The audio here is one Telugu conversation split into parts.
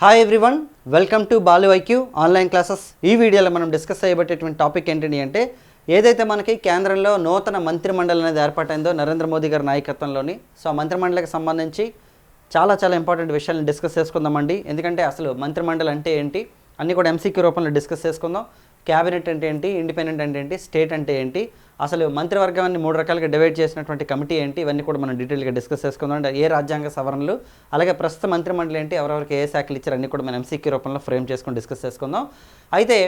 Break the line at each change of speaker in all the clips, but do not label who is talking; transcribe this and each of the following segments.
Hi everyone welcome to Balu IQ online classes ఈ వీడియోలో మనం డిస్కస్ చేయబట్టేటువంటి టాపిక్ ఏంటని అంటే ఏదైతే మనకి కేంద్రంలో నూతన మంత్రిమండలి అనేది ఏర్పాటైందో నరేంద్ర మోదీ గారి నాయకత్వంలోని సో ఆ మంత్రిమండలికి సంబంధించి చాలా చాలా ఇంపార్టెంట్ విషయాలను డిస్కస్ చేసుకుందామండి. ఎందుకంటే అసలు మంత్రిమండలి అంటే ఏంటి? అన్నీ కూడా ఎంసీక్యూ రూపంలో డిస్కస్ చేసుకుందాం. క్యాబినెట్ అంటే ఏంటి? ఇండిపెండెంట్ అంటే ఏంటి? స్టేట్ అంటే ఏంటి? అసలు మంత్రివర్గాన్ని మూడు రకాలుగా డివైడ్ చేసినటువంటి కమిటీ ఏంటి? ఇవన్నీ కూడా మనం డీటెయిల్గా డిస్కస్ చేసుకుందాం. అంటే ఏ రాజ్యాంగ సవరణలు అలాగే ప్రస్తుత మంత్రిమండలి ఏంటి? ఎవరెవరికి ఏ శాఖలు ఇచ్చారు? అన్ని కూడా మనం ఎంసీక్యూ రూపంలో ఫ్రేమ్ చేసుకొని డిస్కస్ చేసుకుందాం. అయితే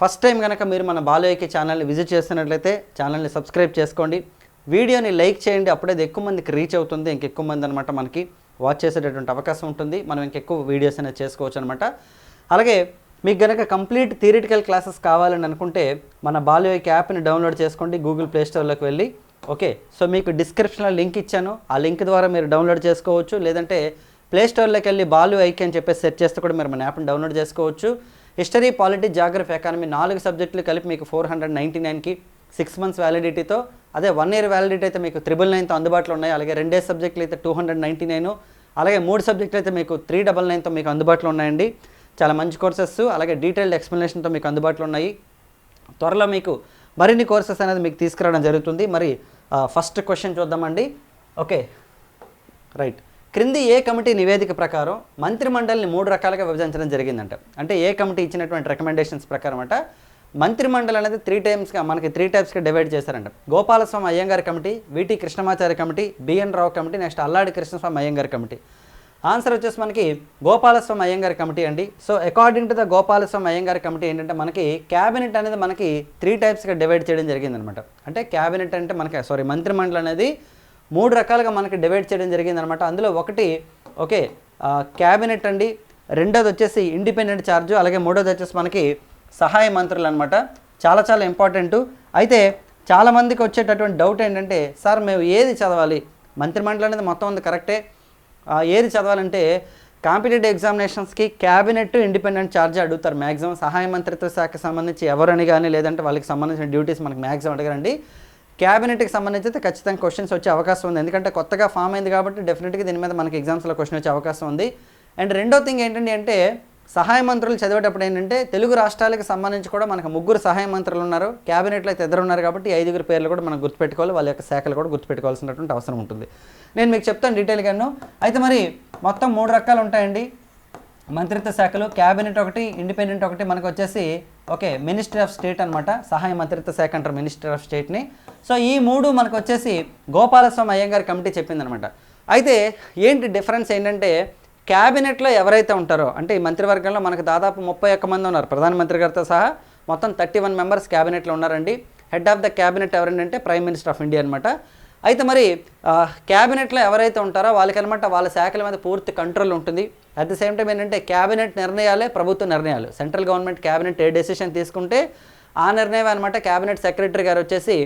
ఫస్ట్ టైం కనుక మీరు మన బాలయ్యకి ఛానల్ని విజిట్ చేస్తున్నట్లయితే ఛానల్ని సబ్స్క్రైబ్ చేసుకోండి. వీడియోని లైక్ చేయండి. అప్పుడే ఎక్కువ మందికి రీచ్ అవుతుంది. ఇంకెక్కువ మంది అనమాట మనకి వాచ్ చేసేటటువంటి అవకాశం ఉంటుంది. మనం ఇంకెక్కువ వీడియోస్ అనేది చేసుకోవచ్చు అనమాట అలాగే మీకు గనక కంప్లీట్ థియరిటికల్ క్లాసెస్ కావాలని అనుకుంటే మన బాలోయకి యాప్ని డౌన్లోడ్ చేసుకోండి గూగుల్ ప్లేస్టోర్లోకి వెళ్ళి. ఓకే సో మీకు డిస్క్రిప్షన్లో లింక్ ఇచ్చాను. ఆ లింక్ ద్వారా మీరు డౌన్లోడ్ చేసుకోవచ్చు. లేదంటే ప్లేస్టోర్లోకి వెళ్ళి బాలు ఐకి అని చెప్పేసి సెర్చ్ చేస్తే కూడా మీరు మన యాప్ని డౌన్లోడ్ చేసుకోవచ్చు. హిస్టరీ పాలిటీ జాగ్రఫీ ఎకానమీ నాలుగు సబ్జెక్టులు కలిపి మీకు ఫోర్ హండ్రెడ్ నైంటీ నైన్కి సిక్స్ మంత్స్ వ్యాలిడిటీతో అదే వన్ ఇయర్ వ్యాలిడిటీ అయితే మీకు త్రిబుల్ నైన్తో అందుబాటులో ఉన్నాయి. అలాగే రెండే సబ్జెక్టులు అయితే టూ హండ్రెడ్ నైంటీ నైన్ అలాగే మూడు సబ్జెక్టులు అయితే మీకు త్రీ డబల్ నైన్తో మీకు అందుబాటులో ఉన్నాయండి. చాలా మంచి కోర్సెస్ అలాగే డీటెయిల్డ్ ఎక్స్ప్లెనేషన్తో మీకు అందుబాటులో ఉన్నాయి. త్వరలో మీకు మరిన్ని కోర్సెస్ అనేది మీకు తీసుకురావడం జరుగుతుంది. మరి ఫస్ట్ క్వశ్చన్ చూద్దామండి. ఓకే రైట్ క్రింది ఏ కమిటీ నివేదిక ప్రకారం మంత్రిమండలిని మూడు రకాలుగా విభజించడం జరిగిందంట. అంటే ఏ కమిటీ ఇచ్చినటువంటి రికమెండేషన్స్ ప్రకారం అంట మంత్రిమండలి అనేది త్రీ టైమ్స్గా మనకి త్రీ టైప్స్గా డివైడ్ చేశారంట. Gopalaswamy అయ్యంగారి committee VT Krishnamachari committee BN Rao committee next Alladi Krishnaswamy అయ్యంగారి committee. Answer వచ్చేసి మనకి గోపాలస్వామి అయ్యంగారి కమిటీ అండి. So according to the Gopalaswamy అయ్యంగారి committee ఏంటంటే మనకి క్యాబినెట్ అనేది మనకి త్రీ టైప్స్గా డివైడ్ చేయడం జరిగిందనమాట అంటే క్యాబినెట్ అంటే మనకి సారీ మంత్రిమండలి అనేది మూడు రకాలుగా మనకి డివైడ్ చేయడం జరిగిందనమాట అందులో ఒకటి ఓకే క్యాబినెట్ అండి. రెండోది వచ్చేసి ఇండిపెండెంట్ ఛార్జ్ అలాగే మూడోది వచ్చేసి మనకి సహాయ మంత్రులు అనమాట చాలా చాలా ఇంపార్టెంట్ అయితే చాలామందికి వచ్చేటటువంటి డౌట్ ఏంటంటే సార్ మేము ఏది చదవాలి? మంత్రిమండలి అనేది మొత్తం ఉంది కరెక్టే. ఏది చదవాలంటే కాంపిటేటివ్ ఎగ్జామినేషన్స్కి క్యాబినెట్ ఇండిపెండెంట్ ఛార్జ్ అడుగుతారు మ్యాక్సిమం సహాయ మంత్రిత్వ శాఖకి సంబంధించి ఎవరని కానీ లేదంటే వాళ్ళకి సంబంధించిన డ్యూటీస్ మనకి మ్యాక్సిమం అడగరండి. క్యాబినెట్కి సంబంధించి అయితే ఖచ్చితంగా క్వశ్చన్స్ వచ్చే అవకాశం ఉంది. ఎందుకంటే కొత్తగా ఫామ్ అయింది కాబట్టి డెఫినెట్గా దీని మీద మనకి ఎగ్జామ్స్లో క్వశ్చన్ వచ్చే అవకాశం ఉంది. అండ్ రెండో థింగ్ ఏంటంటే అంటే సహాయ మంత్రులు చదివేటప్పుడు ఏంటంటే తెలుగు రాష్ట్రాలకు సంబంధించి కూడా మనకు ముగ్గురు సహాయ మంత్రులు ఉన్నారు. క్యాబినెట్లో అయితే ఇద్దరు ఉన్నారు కాబట్టి ఐదుగురు పేర్లు కూడా మనం గుర్తుపెట్టుకోవాలి. వాళ్ళ యొక్క శాఖలు కూడా గుర్తుపెట్టుకోవాల్సినటువంటి అవసరం ఉంటుంది. నేను మీకు చెప్తాను డీటెయిల్గాను అయితే మరి మొత్తం మూడు రకాలు ఉంటాయండి. మంత్రిత్వ శాఖలు క్యాబినెట్ ఒకటి ఇండిపెండెంట్ ఒకటి మనకు వచ్చేసి ఓకే మినిస్ట్రీ ఆఫ్ స్టేట్ అనమాట సహాయ మంత్రిత్వ శాఖ అంటారు మినిస్ట్రీ ఆఫ్ స్టేట్ని సో ఈ మూడు మనకు వచ్చేసి గోపాలస్వామి అయ్యంగారి కమిటీ చెప్పిందనమాట అయితే ఏంటి డిఫరెన్స్ ఏంటంటే క్యాబినెట్లో ఎవరైతే ఉంటారో అంటే ఈ మంత్రివర్గంలో మనకు దాదాపు ముప్పై ఒక్క మంది ఉన్నారు ప్రధానమంత్రి గారితో సహా మొత్తం థర్టీ వన్ మెంబర్స్ క్యాబినెట్లో ఉన్నారండి. హెడ్ ఆఫ్ ద క్యాబినెట్ ఎవరంటే ప్రైమ్ మినిస్టర్ ఆఫ్ ఇండియా అనమాట అయితే మరి క్యాబినెట్లో ఎవరైతే ఉంటారో వాళ్ళకనమాట వాళ్ళ శాఖల మీద పూర్తి కంట్రోల్ ఉంటుంది. అట్ ది సేమ్ టైం ఏంటంటే క్యాబినెట్ నిర్ణయాలే ప్రభుత్వ నిర్ణయాలు. సెంట్రల్ గవర్నమెంట్ క్యాబినెట్ ఏ డెసిషన్ తీసుకుంటే ఆ నిర్ణయం అనమాట క్యాబినెట్ సెక్రటరీ గారు వచ్చేసి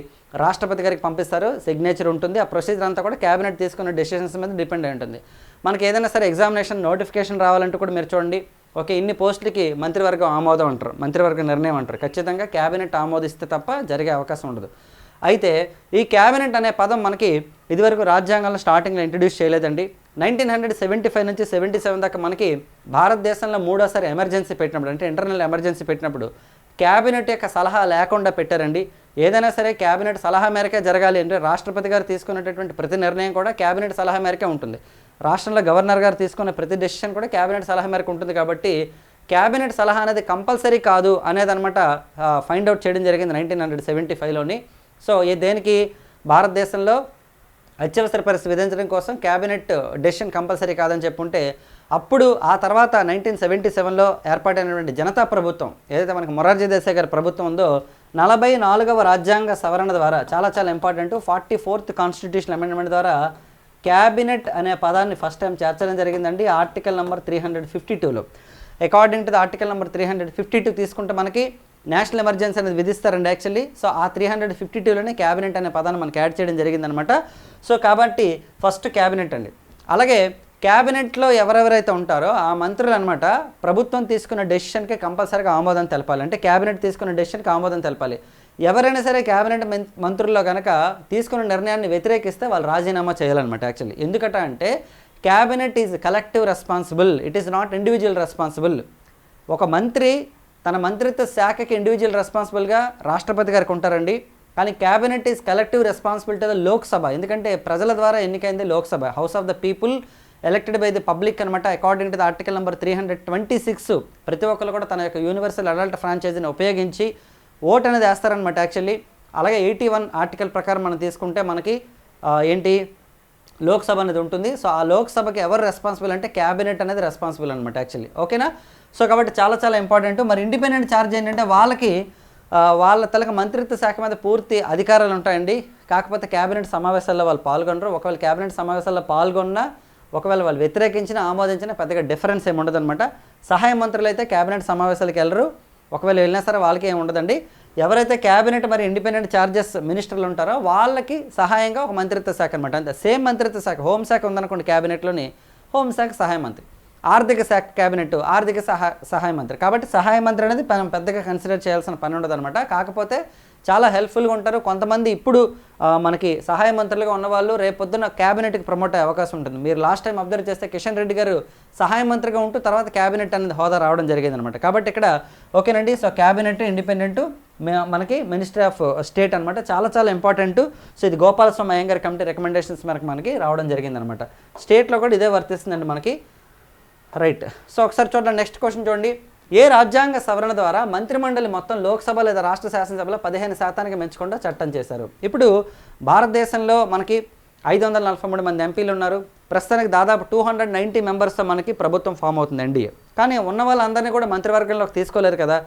రాష్ట్రపతి గారికి పంపిస్తారు. సిగ్నేచర్ ఉంటుంది. ఆ ప్రొసీజర్ అంతా కూడా క్యాబినెట్ తీసుకున్న డెసిషన్స్ మీద డిపెండ్ అయి ఉంటుంది. మనకి ఏదైనా సరే ఎగ్జామినేషన్ నోటిఫికేషన్ రావాలంటే కూడా మీరు చూడండి ఓకే ఇన్ని పోస్టులకి మంత్రివర్గం ఆమోదం అంటారు మంత్రివర్గ నిర్ణయం అంటారు. ఖచ్చితంగా క్యాబినెట్ ఆమోదిస్తే తప్ప జరిగే అవకాశం ఉండదు. అయితే ఈ క్యాబినెట్ అనే పదం మనకి ఇదివరకు రాజ్యాంగంలో స్టార్టింగ్లో ఇంట్రడ్యూస్ చేయలేదండి. నైన్టీన్ హండ్రెడ్ సెవెంటీ ఫైవ్ నుంచి సెవెంటీ సెవెన్ దాకా మనకి భారతదేశంలో మూడోసారి ఎమర్జెన్సీ పెట్టినప్పుడు అంటే ఇంటర్నల్ ఎమర్జెన్సీ పెట్టినప్పుడు క్యాబినెట్ యొక్క సలహా లేకుండా పెట్టారండి. ఏదైనా సరే క్యాబినెట్ సలహా మేరకే జరగాలి అంటే రాష్ట్రపతి గారు తీసుకున్నటువంటి ప్రతి నిర్ణయం కూడా క్యాబినెట్ సలహా మేరకే ఉంటుంది. రాష్ట్రంలో గవర్నర్ గారు తీసుకున్న ప్రతి డెసిషన్ కూడా క్యాబినెట్ సలహా మేరకు ఉంటుంది కాబట్టి క్యాబినెట్ సలహా అనేది కంపల్సరీ కాదు అనేది అనమాట ఫైండ్ అవుట్ చేయడం జరిగింది నైన్టీన్ హండ్రెడ్ సెవెంటీ ఫైవ్లోని సో ఈ దేనికి? భారతదేశంలో అత్యవసర పరిస్థితి విధించడం కోసం క్యాబినెట్ డెసిషన్ కంపల్సరీ కాదని చెప్పుంటే అప్పుడు ఆ తర్వాత నైన్టీన్ సెవెంటీ సెవెన్లో ఏర్పాటైనటువంటి జనతా ప్రభుత్వం ఏదైతే మనకి మొరార్జీ దేశాయ్ గారి ప్రభుత్వం ఉందో నలభై నాలుగవ రాజ్యాంగ సవరణ ద్వారా చాలా చాలా important forty fourth constitution amendment ద్వారా క్యాబినెట్ అనే పదాన్ని ఫస్ట్ టైం చేర్చడం జరిగిందండి. Article number three hundred fifty టూలో. According to the article number three hundred fifty two తీసుకుంటే మనకి నేషనల్ ఎమర్జెన్సీ అనేది విధిస్తారండి యాక్చువల్లీ సో ఆ త్రీ హండ్రెడ్ ఫిఫ్టీ టూలోనే క్యాబినెట్ అనే పదాన్ని మనకి యాడ్ చేయడం జరిగిందనమాట. సో కాబట్టి ఫస్ట్ క్యాబినెట్ అండి. అలాగే క్యాబినెట్లో ఎవరెవరైతే ఉంటారో ఆ మంత్రులు అనమాట ప్రభుత్వం తీసుకున్న డెసిషన్కి కంపల్సరీగా ఆమోదం తెలపాలి. అంటే క్యాబినెట్ తీసుకున్న డెసిషన్కి ఆమోదం తెలపాలి. ఎవరైనా సరే క్యాబినెట్ మంత్రుల్లో కనుక తీసుకున్న నిర్ణయాన్ని వ్యతిరేకిస్తే వాళ్ళు రాజీనామా చేయాలన్నమాట యాక్చువల్లీ. ఎందుకట అంటే cabinet is collective responsible. It is not individual responsible. ఒక మంత్రి తన మంత్రిత్వ శాఖకి ఇండివిజువల్ రెస్పాన్సిబుల్గా రాష్ట్రపతి గారికి ఉంటారండి. కానీ cabinet is collective responsibility of the Lok Sabha. ఎందుకంటే ప్రజల ద్వారా ఎన్నికైంది Lok Sabha. House of the people elected by the public అనమాట according to the article number three hundred twenty six ప్రతి ఒక్కరు కూడా తన యొక్క యూనివర్సల్ అడల్ట్ ఫ్రాంచైజీని ఉపయోగించి ఓట్ అనేది వేస్తారనమాట యాక్చువల్లీ. అలాగే ఎయిటీ వన్ ఆర్టికల్ ప్రకారం మనం తీసుకుంటే మనకి ఏంటి లోక్సభ అనేది ఉంటుంది. సో ఆ లోక్సభకి ఎవరు రెస్పాన్సిబుల్ అంటే క్యాబినెట్ అనేది రెస్పాన్సిబుల్ అనమాట యాక్చువల్లీ. ఓకేనా? సో కాబట్టి చాలా చాలా ఇంపార్టెంట్ మరి ఇండిపెండెంట్ ఛార్జ్ ఏంటంటే వాళ్ళకి వాళ్ళ తలక మంత్రిత్వ శాఖ మీద పూర్తి అధికారాలు ఉంటాయండి. కాకపోతే క్యాబినెట్ సమావేశాల్లో వాళ్ళు పాల్గొనరు. ఒకవేళ క్యాబినెట్ సమావేశాల్లో పాల్గొన్నా ఒకవేళ వాళ్ళు వ్యతిరేకించిన ఆమోదించిన పెద్దగా డిఫరెన్స్ ఏమి ఉండదన్నమాట. సహాయ మంత్రులు అయితే క్యాబినెట్ సమావేశాలకు వెళ్ళరు. ఒకవేళ వెళ్ళినా సరే వాళ్ళకి ఏమి ఉండదండి. ఎవరైతే క్యాబినెట్ మరి ఇండిపెండెంట్ ఛార్జెస్ మినిస్టర్లు ఉంటారో వాళ్ళకి సహాయంగా ఒక మంత్రిత్వ శాఖ అనమాట అంతే. సేమ్ మంత్రిత్వ శాఖ హోంశాఖ ఉందనుకోండి క్యాబినెట్లోని హోంశాఖ సహాయ మంత్రి. ఆర్థిక శాఖ క్యాబినెట్ ఆర్థిక సహా సహాయ మంత్రి. కాబట్టి సహాయ మంత్రి అనేది మనం పెద్దగా కన్సిడర్ చేయాల్సిన పని ఉండదు కాకపోతే చాలా హెల్ప్ఫుల్గా ఉంటారు. కొంతమంది ఇప్పుడు మనకి సహాయ మంత్రులుగా ఉన్నవాళ్ళు రేపొద్దున క్యాబినెట్కి ప్రమోట్ అయ్యే అవకాశం ఉంటుంది. మీరు లాస్ట్ టైం అబ్జర్వ్ చేస్తే కిషన్ రెడ్డి గారు సహాయ మంత్రిగా ఉంటూ తర్వాత క్యాబినెట్ అనేది హోదా రావడం జరిగింది అనమాట కాబట్టి ఇక్కడ ఓకేనండి. సో క్యాబినెట్ ఇండిపెండెంట్ మనకి మినిస్ట్రీ ఆఫ్ స్టేట్ అనమాట చాలా చాలా ఇంపార్టెంట్ సో ఇది గోపాలస్వామి అయ్యంగారి కమిటీ రికమెండేషన్స్ మనకి మనకి రావడం జరిగింది అనమాట స్టేట్లో కూడా ఇదే వర్తిస్తుందండి మనకి. రైట్. సో ఒకసారి చూడండి నెక్స్ట్ క్వశ్చన్ చూడండి. ఏ రాజ్యాంగ సవరణ ద్వారా మంత్రిమండలి మొత్తం లోక్సభ లేదా రాష్ట్ర శాసనసభలో పదిహేను శాతానికి పెంచకుండా చట్టం చేశారు? ఇప్పుడు భారతదేశంలో మనకి ఐదు వందల నలభై మూడు మంది ఎంపీలు ఉన్నారు. ప్రస్తుతానికి దాదాపు టూ హండ్రెడ్ నైంటీ మెంబర్స్తో మనకి ప్రభుత్వం ఫామ్ అవుతుంది ఎన్డీఏ కానీ ఉన్న వాళ్ళందరినీ కూడా మంత్రివర్గంలోకి తీసుకోలేరు కదా.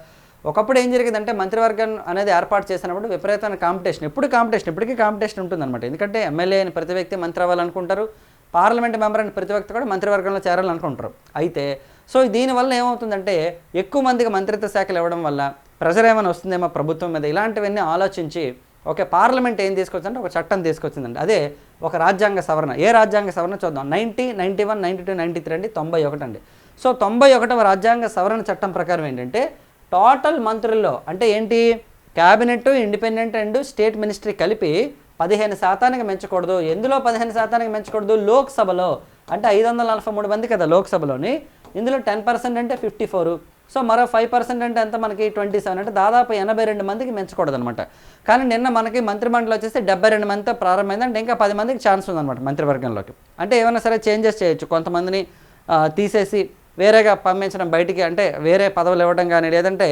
ఒకప్పుడు ఏం జరిగిందంటే మంత్రివర్గం అనేది ఏర్పాటు చేసినప్పుడు విపరీతమైన కాంపిటీషన్. ఎప్పుడు కాంపిటీషన్ ఇప్పటికీ కాంపిటీషన్ ఉంటుందన్నమాట. ఎందుకంటే ఎమ్మెల్యే అని ప్రతి వ్యక్తి మంత్రి అవ్వాలనుకుంటారు. పార్లమెంట్ మెంబర్ అని ప్రతి వ్యక్తి కూడా మంత్రివర్గంలో చేరాలనుకుంటారు అయితే సో దీనివల్ల ఏమవుతుందంటే ఎక్కువ మందికి మంత్రిత్వ శాఖలు ఇవ్వడం వల్ల ప్రెజర్ ఏమైనా వస్తుందేమో ప్రభుత్వం మీద ఇలాంటివన్నీ ఆలోచించి ఓకే పార్లమెంట్ ఏం తీసుకొచ్చిందంటే ఒక చట్టం తీసుకొచ్చిందండి. అదే ఒక రాజ్యాంగ సవరణ. ఏ రాజ్యాంగ సవరణ చూద్దాం. Ninety ninety one ninety two ninety three అండి తొంభై ఒకటి అండి. సో తొంభై ఒకటవ రాజ్యాంగ సవరణ చట్టం ప్రకారం ఏంటంటే టోటల్ మంత్రుల్లో అంటే ఏంటి? Cabinet independent and state ministry కలిపి పదిహేను శాతానికి పెంచకూడదు ఎందులో పదిహేను శాతానికి పెంచకూడదు లోక్సభలో. అంటే ఐదు వందల నలభై మూడు మంది కదా లోక్సభలోని. ఇందులో టెన్ పర్సెంట్ అంటే ఫిఫ్టీ ఫోర్. సో మరో ఫైవ్ పర్సెంట్ అంటే ఎంత మనకి? Twenty seven. అంటే దాదాపు ఎనభై రెండు మందికి పెంచకూడదు అనమాట కానీ నిన్న మనకి మంత్రిమండలి వచ్చేసి డెబ్బై రెండు మందితో ప్రారంభమైంది అంటే ఇంకా పది మందికి ఛాన్స్ ఉందన్నమాట మంత్రివర్గంలోకి. అంటే ఏమైనా సరే చేంజెస్ చేయొచ్చు. కొంతమందిని తీసేసి వేరేగా పంపించడం బయటికి అంటే వేరే పదవులు ఇవ్వడం కానీ లేదంటే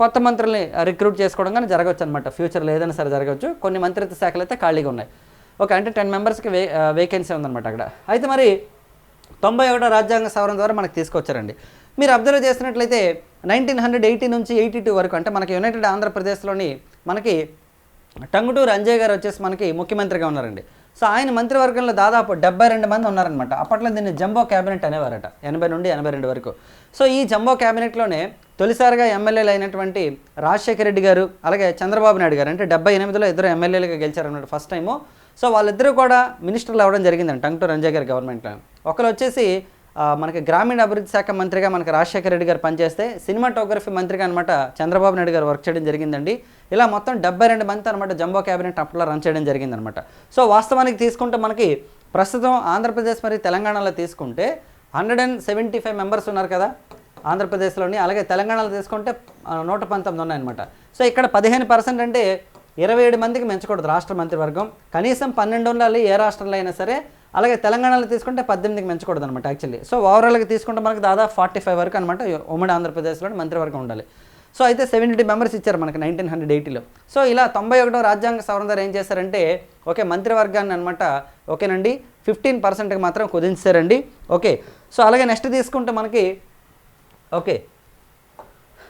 కొత్త మంత్రుల్ని రిక్రూట్ చేసుకోవడం కానీ జరగవచ్చు అనమాట ఫ్యూచర్లో ఏదైనా సరే జరగవచ్చు. కొన్ని మంత్రిత్వ శాఖలు అయితే ఖాళీగా ఉన్నాయి. ఓకే అంటే టెన్ మెంబర్స్కి వే వేకెన్సీ ఉందన్నమాట అక్కడ. అయితే మరి తొంభై ఒకటో రాజ్యాంగ సవరణ ద్వారా మనకు తీసుకొచ్చారండి. మీరు అబ్జర్వ్ చేసినట్లయితే నైన్టీన్ హండ్రెడ్ ఎయిటీ నుంచి ఎయిటీ టూ వరకు అంటే మనకి యునైటెడ్ ఆంధ్రప్రదేశ్లోని మనకి టంగుటూరు అంజయ్ గారు వచ్చేసి మనకి ముఖ్యమంత్రిగా ఉన్నారండి. సో ఆయన మంత్రివర్గంలో దాదాపు డెబ్బై రెండు మంది ఉన్నారనమాట అప్పట్లో దీన్ని జంబో క్యాబినెట్ అనేవారట ఎనభై నుండి ఎనభై రెండు వరకు. సో ఈ జంబో క్యాబినెట్లోనే తొలిసారిగా ఎమ్మెల్యేలు అయినటువంటి రాజశేఖర రెడ్డి గారు అలాగే చంద్రబాబు నాయుడు గారు అంటే డెబ్బై ఎనిమిదిలో ఇద్దరు ఎమ్మెల్యేలుగా గెలిచారన్నమాట ఫస్ట్ టైము. సో వాళ్ళిద్దరూ కూడా మినిస్టర్లు అవ్వడం జరిగిందండి టంగుటూరు రంజయ్ గారి గవర్నమెంట్లో. ఒకరు వచ్చేసి మనకి గ్రామీణ అభివృద్ధి శాఖ మంత్రిగా మనకి రాజశేఖర రెడ్డి గారు పనిచేస్తే సినిమాటోగ్రఫీ మంత్రిగా అనమాట చంద్రబాబు నాయుడు గారు వర్క్ చేయడం జరిగిందండి. ఇలా మొత్తం డెబ్బై రెండు మంది అనమాట జంబో క్యాబినెట్ అప్పట్లో రన్ చేయడం జరిగిందనమాట సో వాస్తవానికి తీసుకుంటే మనకి ప్రస్తుతం ఆంధ్రప్రదేశ్ మరియు తెలంగాణలో తీసుకుంటే hundred and seventy five members ఉన్నారు కదా ఆంధ్రప్రదేశ్లోని అలాగే తెలంగాణలో తీసుకుంటే నూట పంతొమ్మిది ఉన్నాయన్నమాట సో ఇక్కడ పదిహేను పర్సెంట్ అంటే ఇరవై ఏడు మందికి పెంచకూడదు రాష్ట్ర మంత్రివర్గం. కనీసం పన్నెండు ఉండాలి ఏ రాష్ట్రంలో అయినా సరే అలాగే తెలంగాణలో తీసుకుంటే పద్దెనిమిదికి పెంచకూడదు అనమాట యాక్చువల్లీ సో ఓవరాల్గా తీసుకుంటే మనకి దాదాపు ఫార్టీ ఫైవ్ వరకు అనమాట ఉమ్మడి ఆంధ్రప్రదేశ్లో మంత్రివర్గం ఉండాలి. సో అయితే సెవెంటీ మెంబర్స్ ఇచ్చారు మనకి నైన్టీన్ హండ్రెడ్ ఎయిటీలో సో ఇలా తొంభై ఒకటో రాజ్యాంగ సవరణ ఏం చేశారంటే ఓకే మంత్రివర్గాన్ని అనమాట ఓకేనండి ఫిఫ్టీన్ పర్సెంట్కి మాత్రం కుదించారండి ఓకే. సో అలాగే నెక్స్ట్ తీసుకుంటే మనకి ఓకే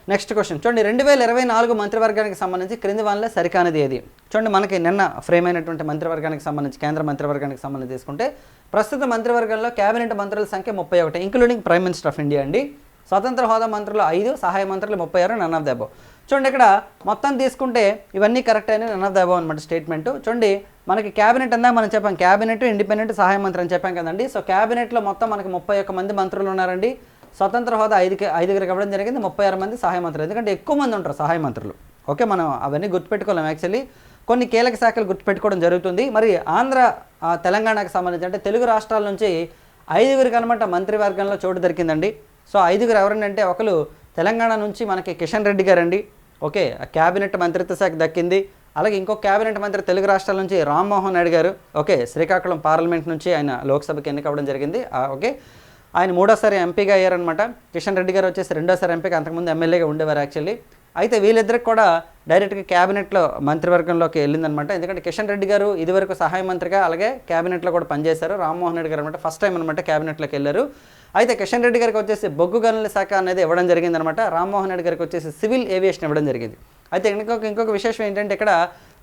నెక్స్ట్ క్వశ్చన్ చూడండి రెండు వేల ఇరవై నాలుగు మంత్రివర్గానికి సంబంధించి క్రింది వాళ్ళ సరికానిది ఏది? చూడండి మనకి నిన్న ఫ్రేమ్ అయినటువంటి మంత్రివర్గానికి సంబంధించి కేంద్ర మంత్రివర్గానికి సంబంధించి తీసుకుంటే ప్రస్తుత మంత్రివర్గంలో కేబినెట్ మంత్రుల సంఖ్య ముప్పై ఒకటి including prime minister of India అండి. స్వతంత్ర హోదా మంత్రులు ఐదు సహాయ మంత్రులు ముప్పై ఆరు నన్ ఆఫ్ దెబో చూడండి ఇక్కడ మొత్తం తీసుకుంటే ఇవన్నీ కరెక్ట్ అయిన నన్ ఆఫ్ దెబో అనమాట స్టేట్మెంట్ చూడండి మనకి క్యాబినెట్ అందా మనం చెప్పాం. క్యాబినెట్ ఇండిపెండెంట్ సహాయ మంత్రి అని చెప్పాం కదండి. సో క్యాబినెట్లో మొత్తం మనకి ముప్పై ఒక్క మంది మంత్రులు ఉన్నారండి. స్వతంత్ర హోదా ఐదుకి ఐదుగురికి ఇవ్వడం జరిగింది ముప్పై ఆరు మంది సహాయ మంత్రులు. ఎందుకంటే ఎక్కువ మంది ఉంటారు సహాయ మంత్రులు. ఓకే మనం అవన్నీ గుర్తుపెట్టుకోలేం యాక్చువల్లీ. కొన్ని కీలక శాఖలు గుర్తుపెట్టుకోవడం జరుగుతుంది. మరి ఆంధ్ర తెలంగాణకు సంబంధించి అంటే తెలుగు రాష్ట్రాల నుంచి ఐదుగురికి అనమాట మంత్రివర్గంలో చోటు దొరికిందండి. సో ఐదుగురు ఎవరంటే ఒకరు తెలంగాణ నుంచి మనకి కిషన్ రెడ్డి గారండి. ఓకే ఆ క్యాబినెట్ మంత్రిత్వ శాఖ దక్కింది. అలాగే ఇంకో క్యాబినెట్ మంత్రి తెలుగు రాష్ట్రాల నుంచి రామ్మోహన్ నాయుడు గారు. ఓకే శ్రీకాకుళం పార్లమెంట్ నుంచి ఆయన లోక్సభకి ఎన్నికవడం జరిగింది. ఓకే. ఆయన మూడోసారి ఎంపీగా అయ్యారనమాట కిషన్ రెడ్డి గారు వచ్చేసి రెండోసారి ఎంపీగా అంతకుముందు ఎమ్మెల్యేగా ఉండేవారు యాక్చువల్లీ. అయితే వీళ్ళిద్దరికి కూడా డైరెక్ట్గా క్యాబినెట్లో మంత్రివర్గంలోకి వెళ్ళిందనమాట ఎందుకంటే కిషన్ రెడ్డి గారు ఇదివరకు సహాయ మంత్రిగా అలాగే క్యాబినెట్లో కూడా పనిచేశారు. రామ్మోహన్ రెడ్డి గారు అనమాట ఫస్ట్ టైం అనమాట క్యాబినెట్లోకి వెళ్ళారు. అయితే కిషన్ రెడ్డి గారికి వచ్చేసి బొగ్గు గనుల శాఖ అనేది ఇవ్వడం జరిగిందనమాట రామ్మోహన్ రెడ్డి గారికి వచ్చేసి సివిల్ ఏవియేషన్ ఇవ్వడం జరిగింది. అయితే ఇంకొక ఇంకొక విశేషం ఏంటంటే ఇక్కడ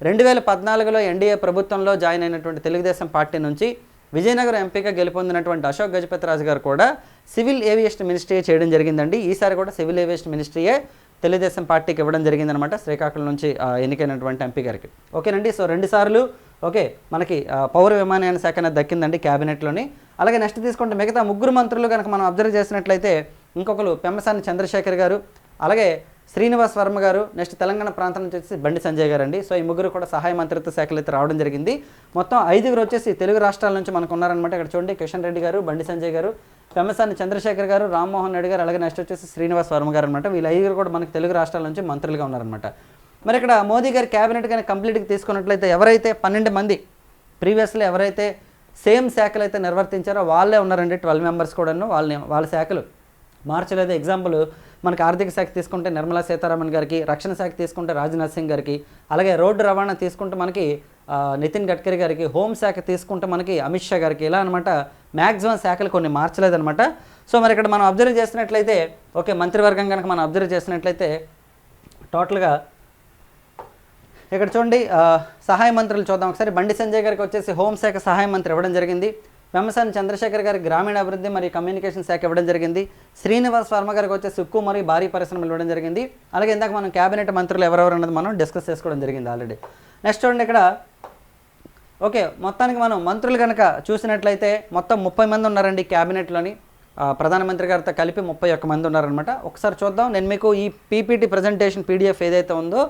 రెండు వేల పద్నాలుగులో ఎన్డీఏ ప్రభుత్వంలో జాయిన్ అయినటువంటి తెలుగుదేశం పార్టీ నుంచి విజయనగరం ఎంపీగా గెలుపొందినటువంటి అశోక్ గజపతి రాజు గారు కూడా సివిల్ ఏవియేషన్ మినిస్ట్రీ చేయడం జరిగిందండి. ఈసారి కూడా సివిల్ ఏవియేషన్ మినిస్ట్రీయే తెలుగుదేశం పార్టీకి ఇవ్వడం జరిగిందనమాట శ్రీకాకుళం నుంచి ఎన్నికైనటువంటి ఎంపీ గారికి. ఓకేనండి సో రెండుసార్లు ఓకే మనకి పౌర విమానయాన శాఖ అనేది దక్కిందండి క్యాబినెట్లోని. అలాగే నెక్స్ట్ తీసుకుంటే మిగతా ముగ్గురు మంత్రులు కనుక మనం అబ్జర్వ్ చేసినట్లయితే ఇంకొకరు పెమ్మసాని చంద్రశేఖర్ గారు. అలాగే శ్రీనివాస్ వర్మ గారు నెక్స్ట్ తెలంగాణ ప్రాంతం నుంచి వచ్చేసి బండి సంజయ్ గారు అండి సో ఈ ముగ్గురు కూడా సహాయ మంత్రిత్వ శాఖలు అయితే రావడం జరిగింది. మొత్తం ఐదుగురు వచ్చేసి తెలుగు రాష్ట్రాల నుంచి మనకు ఉన్నారనమాట ఇక్కడ చూడండి. కిషన్ రెడ్డి గారు బండి సంజయ్ గారు పెమ్మసాని చంద్రశేఖర్ గారు రామ్మోహన్ రెడ్డి గారు అలాగే నెక్స్ట్ వచ్చేసి శ్రీనివాస్ వర్మ గారు అనమాట వీళ్ళు ఐదుగురు కూడా మనకు తెలుగు రాష్ట్రాల నుంచి మంత్రులుగా ఉన్నారనమాట మరి ఇక్కడ మోదీ గారి క్యాబినెట్ కానీ కంప్లీట్గా తీసుకున్నట్లయితే ఎవరైతే పన్నెండు మంది ప్రీవియస్లో ఎవరైతే సేమ్ శాఖలు అయితే నిర్వర్తించారో వాళ్ళే ఉన్నారండి. ట్వెల్వ్ మెంబర్స్ కూడాను వాళ్ళని వాళ్ళ శాఖలు. మార్చలేదు. ఎగ్జాంపుల్ మనకి ఆర్థిక శాఖ తీసుకుంటే నిర్మలా సీతారామన్ గారికి రక్షణ శాఖ తీసుకుంటే రాజ్నాథ్ సింగ్ గారికి అలాగే రోడ్డు రవాణా తీసుకుంటే మనకి నితిన్ గడ్కరీ గారికి హోంశాఖ శాఖ తీసుకుంటే మనకి అమిత్ షా గారికి ఇలా అనమాట మ్యాక్సిమం శాఖలు కొన్ని మార్చలేదనమాట సో మరి ఇక్కడ మనం అబ్జర్వ్ చేసినట్లయితే ఓకే మంత్రివర్గం కనుక మనం అబ్జర్వ్ చేసినట్లయితే టోటల్గా ఇక్కడ చూడండి సహాయ మంత్రులు చూద్దాం. ఒకసారి బండి సంజయ్ గారికి వచ్చేసి హోంశాఖ సహాయ మంత్రి ఇవ్వడం జరిగింది. పెమ్మసాని చంద్రశేఖర్ గారి గ్రామీణ అభివృద్ధి మరియు కమ్యూనికేషన్ శాఖ ఇవ్వడం జరిగింది. శ్రీనివాస్ వర్మ గారికి వచ్చేసి ఉక్కు మరియు భారీ పరిశ్రమలు ఇవ్వడం జరిగింది. అలాగే ఇందాక మనం క్యాబినెట్ మంత్రులు ఎవరెవరు అన్నది మనం డిస్కస్ చేసుకోవడం జరిగింది ఆల్రెడీ. నెక్స్ట్ చూడండి ఇక్కడ. ఓకే మొత్తానికి మనం మంత్రులు కనుక చూసినట్లయితే మొత్తం ముప్పై మంది ఉన్నారండి క్యాబినెట్లోని. ప్రధానమంత్రి గారితో కలిపి ముప్పై ఒక్క మంది ఉన్నారనమాట ఒకసారి చూద్దాం. నేను మీకు ఈ పీపీటీ ప్రజెంటేషన్ పీడిఎఫ్ ఏదైతే ఉందో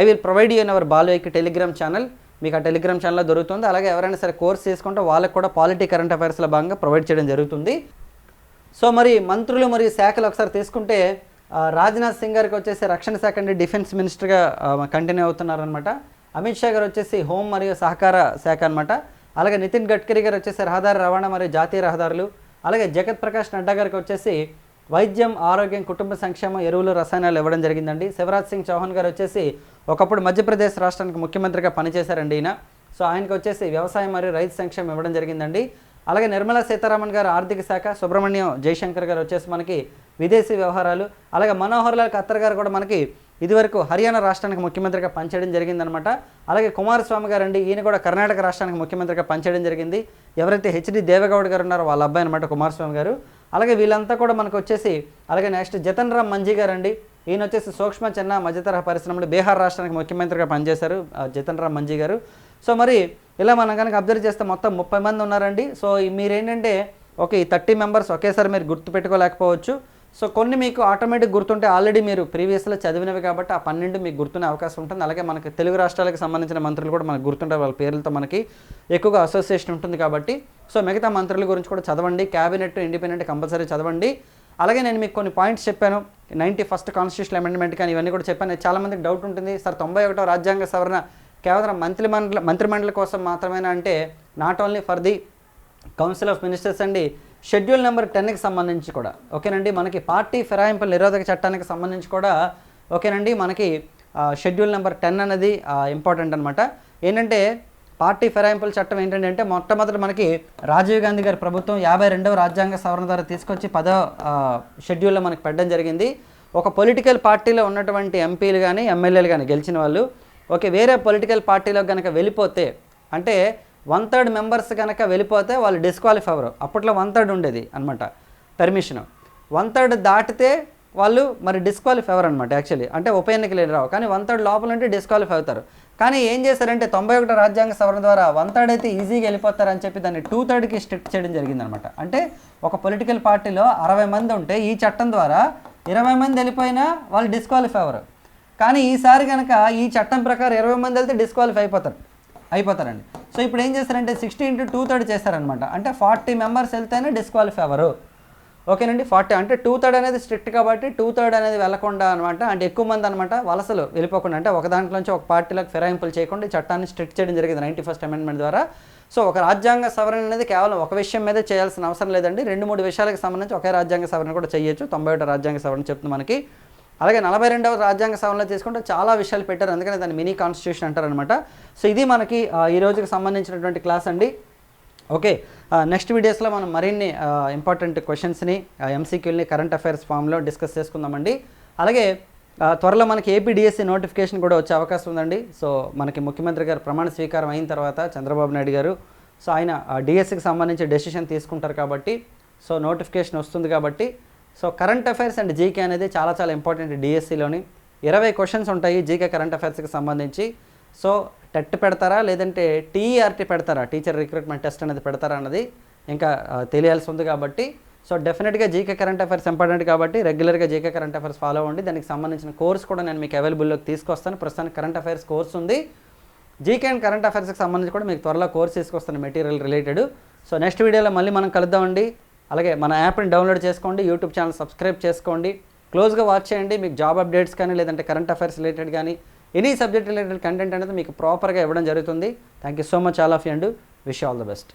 I will provide you in our బాలోకి Telegram channel. మీకు ఆ టెలిగ్రామ్ ఛానల్లో దొరుకుతుంది. అలాగే ఎవరైనా సరే కోర్స్ చేసుకుంటే వాళ్ళకి కూడా పాలిటీ కరెంట్ అఫైర్స్లో భాగంగా ప్రొవైడ్ చేయడం జరుగుతుంది. సో మరి మంత్రులు మరియు శాఖలు ఒకసారి తీసుకుంటే రాజ్నాథ్ సింగ్ గారికి వచ్చేసి రక్షణ శాఖ అండి డిఫెన్స్ మినిస్టర్గా కంటిన్యూ అవుతున్నారనమాట అమిత్ షా గారు వచ్చేసి హోం మరియు సహకార శాఖ అనమాట అలాగే నితిన్ గడ్కరీ గారు వచ్చేసి రహదారి రవాణా మరియు జాతీయ రహదారులు. అలాగే జగత్ ప్రకాష్ నడ్డా గారికి వచ్చేసి వైద్యం ఆరోగ్యం కుటుంబ సంక్షేమం ఎరువులు రసాయనాలు ఇవ్వడం జరిగిందండి. శివరాజ్ సింగ్ చౌహాన్ గారు వచ్చేసి ఒకప్పుడు మధ్యప్రదేశ్ రాష్ట్రానికి ముఖ్యమంత్రిగా పనిచేశారండి ఈయన. సో ఆయనకు వచ్చేసి వ్యవసాయం మరియు రైతు సంక్షేమం ఇవ్వడం జరిగిందండి. అలాగే నిర్మలా సీతారామన్ గారు ఆర్థిక శాఖ సుబ్రహ్మణ్యం జయశంకర్ గారు వచ్చేసి మనకి విదేశీ వ్యవహారాలు. అలాగే మనోహర్ లాల్ ఖత్తర్ గారు కూడా మనకి ఇదివరకు హర్యానా రాష్ట్రానికి ముఖ్యమంత్రిగా పనిచేయడం జరిగిందనమాట అలాగే కుమారస్వామి గారు అండి ఈయన కూడా కర్ణాటక రాష్ట్రానికి ముఖ్యమంత్రిగా పనిచేయడం జరిగింది. ఎవరైతే హెచ్డి దేవగౌడ్ గారు ఉన్నారో వాళ్ళ అబ్బాయి అనమాట కుమారస్వామి గారు. అలాగే వీళ్ళంతా కూడా మనకు వచ్చేసి అలాగే నెక్స్ట్ జతన్ రామ్ మంజీ గారు అండి ఈయన వచ్చేసి సూక్ష్మ చిన్న మధ్యతరహా పరిశ్రమలు బీహార్ రాష్ట్రానికి ముఖ్యమంత్రిగా పనిచేశారు జతన్ రామ్ మంజీ గారు. సో మరి ఇలా మనం కనుక అబ్జర్వ్ చేస్తే మొత్తం ముప్పై మంది ఉన్నారండి. సో మీరేంటంటే ఓకే ఈ థర్టీ మెంబర్స్ ఒకేసారి మీరు గుర్తుపెట్టుకోలేకపోవచ్చు. సో కొన్ని మీకు ఆటోమేటిక్ గుర్తుంటే ఆల్రెడీ మీరు ప్రీవియస్లో చదివినవి కాబట్టి ఆ పన్నెండు మీకు గుర్తునే అవకాశం ఉంటుంది. అలాగే మనకి తెలుగు రాష్ట్రాలకు సంబంధించిన మంత్రులు కూడా మనకు గుర్తుంటారు. వాళ్ళ పేర్లతో మనకి ఎక్కువగా అసోసియేషన్ ఉంటుంది కాబట్టి. సో మిగతా మంత్రుల గురించి కూడా చదవండి. క్యాబినెట్ ఇండిపెండెంట్ కంపల్సరీ చదవండి. అలాగే నేను మీకు కొన్ని పాయింట్స్ చెప్పాను. నైంటీ ఫస్ట్ కాన్స్టిట్యూషన్ అమెండ్మెంట్ కానీ ఇవన్నీ కూడా చెప్పాను. చాలామందికి డౌట్ ఉంటుంది. సార్ తొంభై ఒకటో రాజ్యాంగ సవరణ కేవలం మంత్రిమండలి మంత్రిమండలి కోసం మాత్రమేనా అంటే not only for the council of ministers అండి షెడ్యూల్ నెంబర్ టెన్కి సంబంధించి కూడా. ఓకేనండి మనకి పార్టీ ఫిరాయింపుల నిరోధక చట్టానికి సంబంధించి కూడా ఓకేనండి మనకి షెడ్యూల్ నెంబర్ టెన్ అనేది ఇంపార్టెంట్ అనమాట ఏంటంటే పార్టీ ఫిరాయింపుల చట్టం ఏంటంటే అంటే మొట్టమొదటి మనకి రాజీవ్ గాంధీ గారి ప్రభుత్వం యాభై రెండవ రాజ్యాంగ సవరణ ద్వారా తీసుకొచ్చి పదో షెడ్యూల్లో మనకి పెట్టడం జరిగింది. ఒక పొలిటికల్ పార్టీలో ఉన్నటువంటి ఎంపీలు కానీ ఎమ్మెల్యేలు కానీ గెలిచిన వాళ్ళు ఓకే వేరే పొలిటికల్ పార్టీలో కనుక వెళ్ళిపోతే అంటే వన్ థర్డ్ మెంబర్స్ కనుక వెళ్ళిపోతే వాళ్ళు డిస్క్వాలిఫై అవ్వరు. అప్పట్లో వన్ థర్డ్ ఉండేది అనమాట పర్మిషన్ వన్ థర్డ్ దాటితే వాళ్ళు మరి డిస్క్వాలిఫై అవ్వరు అనమాట యాక్చువల్లీ అంటే ఉప ఎన్నికలు రావు. కానీ వన్ థర్డ్ లోపల ఉంటే డిస్క్వాలిఫై అవుతారు. కానీ ఏం చేశారంటే తొంభై ఒకటి రాజ్యాంగ సవరణ ద్వారా వన్ థర్డ్ అయితే ఈజీగా వెళ్ళిపోతారని చెప్పి దాన్ని టూ థర్డ్కి స్ట్రిక్ట్ చేయడం జరిగిందనమాట అంటే ఒక పొలిటికల్ పార్టీలో అరవై మంది ఉంటే ఈ చట్టం ద్వారా ఇరవై మంది వెళ్ళిపోయినా వాళ్ళు డిస్క్వాలిఫై అవ్వరు. కానీ ఈసారి కనుక ఈ చట్టం ప్రకారం ఇరవై మంది వెళ్తే డిస్క్వాలిఫై అయిపోతారు. అయిపోతారండి. సో ఇప్పుడు ఏం చేస్తారంటే సిక్స్టీ ఇంటూ టూ థర్డ్ చేస్తారనమాట అంటే ఫార్టీ మెంబర్స్ వెళ్తేనే డిస్క్వాలిఫై అవ్వరు. ఓకేనండి ఫార్టీ అంటే టూ థర్డ్ అనేది స్ట్రిక్ట్ కాబట్టి టూ థర్డ్ అనేది వెళ్ళకుండా అనమాట అంటే ఎక్కువ మంది అనమాట వలసలు వెళ్ళిపోకుండా అంటే ఒక దాంట్లో నుంచి ఒక పార్టీలకు ఫిరాయింపులు చేయకుండా ఈ చట్టాన్ని స్ట్రిక్ట్ చేయడం జరిగింది నైంటీ ఫస్ట్ అమెండ్మెంట్ ద్వారా. సో ఒక రాజ్యాంగ సవరణ అనేది కేవలం ఒక విషయం మీదే చేయాల్సిన అవసరం లేదండి. రెండు మూడు విషయాలకు సంబంధించి ఒకే రాజ్యాంగ సవరణ కూడా చేయొచ్చు. తొంభై ఒకటో రాజ్యాంగ సవరణ చెప్తుంది మనకి. అలాగే నలభై రెండవ రాజ్యాంగ సవరణలో తీసుకుంటే చాలా విషయాలు పెట్టారు. అందుకని దాన్ని మినీ కాన్స్టిట్యూషన్ అంటారనమాట సో ఇది మనకి ఈ రోజుకి సంబంధించినటువంటి క్లాస్ అండి. ఓకే నెక్స్ట్ వీడియోస్లో మనం మరిన్ని ఇంపార్టెంట్ క్వశ్చన్స్ని ఎంసీక్యూల్ని కరెంట్ అఫైర్స్ ఫామ్లో డిస్కస్ చేసుకుందామండి. అలాగే త్వరలో మనకి ఏపీడిఎస్సి నోటిఫికేషన్ కూడా వచ్చే అవకాశం ఉందండి. సో మనకి ముఖ్యమంత్రి గారు ప్రమాణ స్వీకారం అయిన తర్వాత చంద్రబాబు నాయుడు గారు సో ఆయన డిఎస్సికి సంబంధించి డెసిషన్ తీసుకుంటారు కాబట్టి సో నోటిఫికేషన్ వస్తుంది కాబట్టి so current affairs and GK అనేది చాలా చాలా ఇంపార్టెంట్ డిఎస్సిలోని ఇరవై క్వశ్చన్స్ ఉంటాయి జీకే కరెంట్ అఫైర్స్కి సంబంధించి. సో టెట్ పెడతారా లేదంటే టీఈఆర్టీ పెడతారా? టీచర్ రిక్రూట్మెంట్ టెస్ట్ అనేది పెడతారా అన్నది ఇంకా తెలియాల్సి ఉంది కాబట్టి. సో డెఫినెట్గా జీకే కరెంట్ అఫైర్స్ ఇంపార్టెంట్ కాబట్టి రెగ్యులర్గా జీకే కరెంట్ అఫైర్స్ ఫాలో అవ్వండి. దానికి సంబంధించిన కోర్స్ కూడా నేను మీకు అవైలబుల్లోకి తీసుకొస్తాను. ప్రస్తుతానికి కరెంట్ అఫైర్స్ కోర్స్ ఉంది. జీకే అండ్ కరెంట్ అఫైర్స్కి సంబంధించి కూడా మీకు త్వరలో కోర్స్ తీసుకొస్తాను మెటీరియల్ రిలేటెడ్ సో నెక్స్ట్ వీడియోలో మళ్ళీ మనం కలుద్దామండి. అలాగే మన యాప్ని డౌన్లోడ్ చేసుకోండి యూట్యూబ్ ఛానల్ సబ్స్క్రైబ్ చేసుకోండి. క్లోజ్గా వాచ్ చేయండి మీకు జాబ్ అప్డేట్స్ కానీ లేదంటే కరెంట్ అఫైర్స్ రిలేటెడ్ కానీ ఎనీ సబ్జెక్ట్ రిలేటెడ్ కంటెంట్ అనేది మీకు ప్రాపర్గా ఇవ్వడం జరుగుతుంది. Thank you so much all of you and wish all the best